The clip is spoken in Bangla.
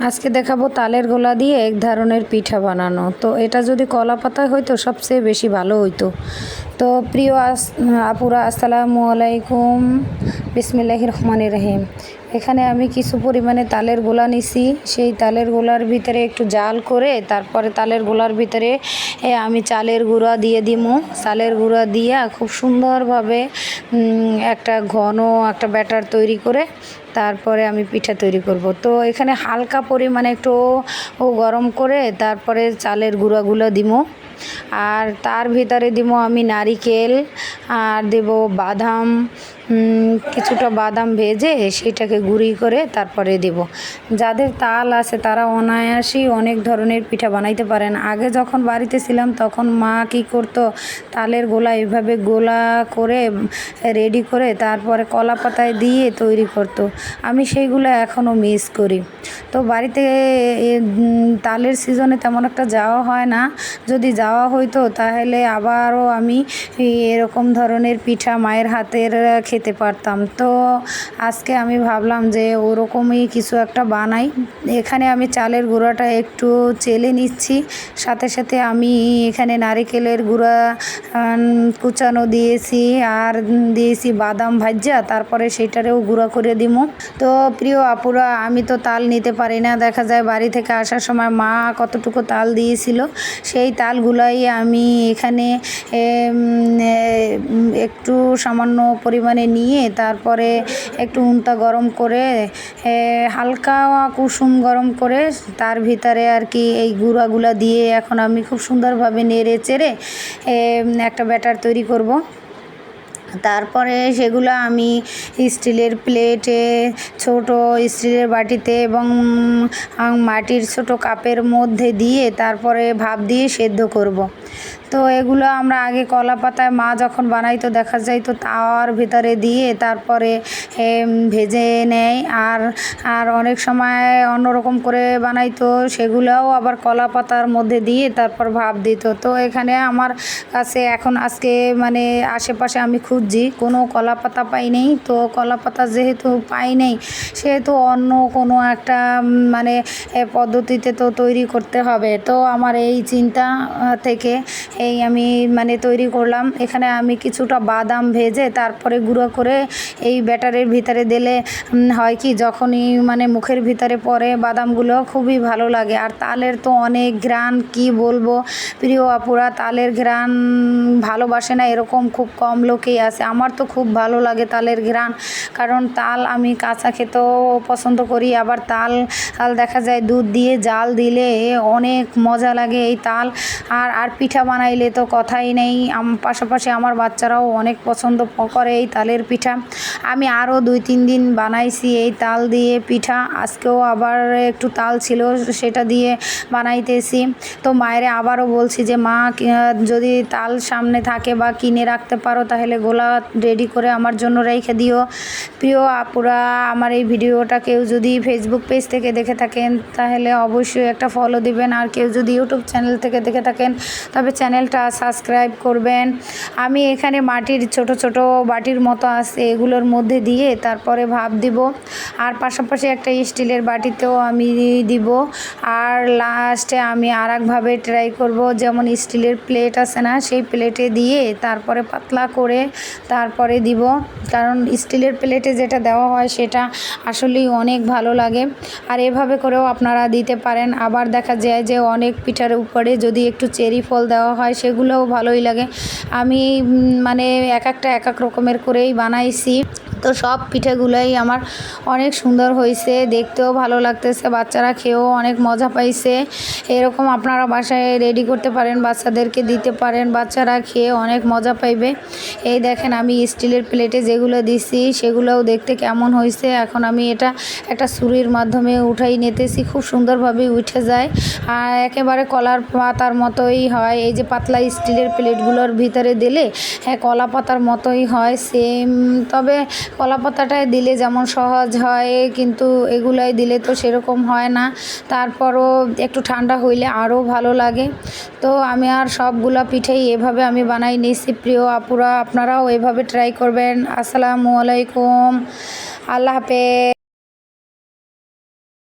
আজকে দেখাবো তালের গোলা দিয়ে এক ধরনের পিঠা বানানো। তো এটা যদি কলা পাতায় হইতো, সবচেয়ে বেশি ভালো হইতো। তো প্রিয় আস- আপুরা, আসসালামু আলাইকুম। বিসমিল্লাহ রহমান রহিম। এখানে আমি কিছু পরিমাণে তালের গোলা নিছি। সেই তালের গোলার ভিতরে একটু জাল করে তারপরে তালের গোলার ভিতরে আমি চালের গুঁড়া দিয়ে দিমু। চালের গুঁড়া দিয়ে খুব সুন্দরভাবে একটা ঘন একটা ব্যাটার তৈরি করে তারপরে আমি পিঠা তৈরি করব। তো এখানে হালকা পরিমাণে একটু ও গরম করে তারপরে চালের গুঁড়াগুলো দিমু। আর তার ভিতরে দিব আমি নারিকেল, আর দেব বাদাম কিছুটা বাদাম ভেজে সেটাকে গুঁড়ি করে তারপরে দেব। যাদের তাল আছে তারা অনায়াসেই অনেক ধরনের পিঠা বানাইতে পারেন। আগে যখন বাড়িতে ছিলাম তখন মা কি করতো, তালের গোলা এভাবে গোলা করে, রেডি করে তারপরে কলা পাতায় দিয়ে তৈরি করতো। আমি সেইগুলো এখনও মিস করি। তো বাড়িতে তালের সিজনে তেমন একটা যাওয়া হয় না। যদি যাওয়া হইতো তাহলে আবারও আমি এরকম ধরনের পিঠা মায়ের হাতের খেতে পারতাম। তো আজকে আমি ভাবলাম যে ওরকমই কিছু একটা বানাই। এখানে আমি চালের গুঁড়াটা একটু চেলে নিচ্ছি। সাথে সাথে আমি এখানে নারিকেলের গুঁড়া কুচানো দিয়েছি আর দিয়েছি বাদাম ভাজা। তারপরে সেটারেও গুঁড়া করে দিব। তো প্রিয় আপুরা, আমি তো তাল নিতে পারি না। দেখা যায় বাড়ি থেকে আসার সময় মা কতটুকু তাল দিয়েছিল, সেই তালগুলাই আমি এখানে একটু সামান্য পরিমাণে নিয়ে তারপরে একটু উনতা গরম করে হালকা কুসুম গরম করে তার ভিতরে আর কি এই গুঁড়াগুলা দিয়ে এখন আমি খুব সুন্দরভাবে নেড়ে চেড়ে একটা ব্যাটার তৈরি করব তারপরে সেগুলো আমি স্টিলের প্লেটে, ছোট স্টিলের বাটিতে এবং মাটির ছোট কাপের মধ্যে দিয়ে তারপরে ভাপ দিয়ে সেদ্ধ করব। তো এগুলো আমরা আগে কলা পাতায় মা যখন বানাইতো দেখা যায় তো তাওয়ার ভিতরে দিয়ে তারপরে ভেজে নেয় আর আর অনেক সময় অন্যরকম করে বানাইতো সেগুলোও আবার কলা পাতার মধ্যে দিয়ে তারপর ভাব দিত। তো এখানে আমার কাছে এখন আজকে মানে আশেপাশে আমি খুঁজছি, কোনো কলা পাতা পাই নেই। তো কলা পাতা যেহেতু পাই নেই, সেহেতু অন্য কোনো একটা মানে পদ্ধতিতে তো তৈরি করতে হবে। তো আমার এই চিন্তা থেকে এই আমি মানে তৈরি করলাম। এখানে আমি কিছুটা বাদাম ভেজে তারপরে গুঁড়ো করে এই ব্যাটারের ভিতরে দিলে হয় কি যখনই মানে মুখের ভিতরে পড়ে বাদামগুলো খুবই ভালো লাগে। আর তালের তো অনেক ঘ্রাণ, কি বলব? প্রিয় আপুরা, তালের ঘ্রাণ ভালোবাসে না, এরকম খুব কম লোকেই আছে। আমার তো খুব ভালো লাগে তালের ঘ্রাণ, কারণ তাল আমি কাঁচা খেতেও পছন্দ করি। আবার তাল তাল দেখা যায় দুধ দিয়ে জাল দিলে অনেক মজা লাগে এই তাল। আর আর পিঠা বানাইলে তো কথাই নেই। পাশাপাশি আমার বাচ্চারাও অনেক পছন্দ করে এই তালের পিঠা। আমি আরও দুই, তিন দিন বানাইছি এই তাল দিয়ে পিঠা। আজকেও আবার একটু তাল ছিল, সেটা দিয়ে বানাইতেছি। তো মায়েরে আবারও বলছি যে, মা যদি তাল সামনে থাকে বা কিনে রাখতে পারো, তাহলে গোলা রেডি করে আমার জন্য রেখে দিও। প্রিয় আপুরা, আমার এই ভিডিওটা কেউ যদি ফেসবুক পেজ থেকে দেখে থাকেন, তাহলে অবশ্যই একটা ফলো দিবেন। আর কেউ যদি ইউটিউব চ্যানেল থেকে দেখে থাকেন, তবে চ্যানেলটা সাবস্ক্রাইব করবেন। আমি এখানে মাটির ছোট ছোট বাটির মতো আছে, এগুলোর মধ্যে দিয়ে তারপরে ভাপ দিব। আর পাশাপাশি একটা স্টিলের বাটিতেও আমি দিব। আর লাস্টে আমি আর একভাবে ট্রাই করব, যেমন স্টিলের প্লেট আছে না, সেই প্লেটে দিয়ে তারপরে পাতলা করে তারপরে দিব। কারণ স্টিলের প্লেটে যেটা দেওয়া হয়, সেটা আসলেই অনেক ভালো লাগে। আর এভাবে করেও আপনারা দিতে পারেন। আবার দেখা যায় যে অনেক পিঠার উপরে যদি একটু চেরি ফল দেওয়া হয় সেগুলোও ভালোই লাগে। আমি মানে এক একটা এক এক রকমের করেই বানাইছি। তো সব পিঠেগুলোই আমার অনেক সুন্দর হয়েছে দেখতেও ভালো লাগতেছে, বাচ্চারা খেয়েও অনেক মজা পাইছে। এরকম আপনারা বাসায় রেডি করতে পারেন, বাচ্চাদেরকে দিতে পারেন, বাচ্চারা খেয়ে অনেক মজা পাইবে। এই দেখেন আমি স্টিলের প্লেটে যেগুলো দিছি, সেগুলোও দেখতে কেমন হয়েছে এখন আমি এটা একটা ছুরির মাধ্যমে উঠাই নিতেছি, খুব সুন্দরভাবে উঠে যায়। আর একেবারে কলার পাতার মতোই হয়, এই যে পাতলা স্টিলের প্লেটগুলোর ভিতরে দিলে হ্যাঁ কলা পাতার মতোই হয় সেম তবে কলা পাতাটায় দিলে যেমন সহজ হয়, কিন্তু এগুলাই দিলে তো সেরকম হয় না। তারপরও একটু ঠান্ডা হইলে আরও ভালো লাগে। তো আমি আর সবগুলা পিঠেই এভাবে আমি বানাই নিয়েছি। প্রিয় আপুরা, আপনারাও এভাবে ট্রাই করবেন। আসসালামু আলাইকুম। আল্লাহ হাফেজ।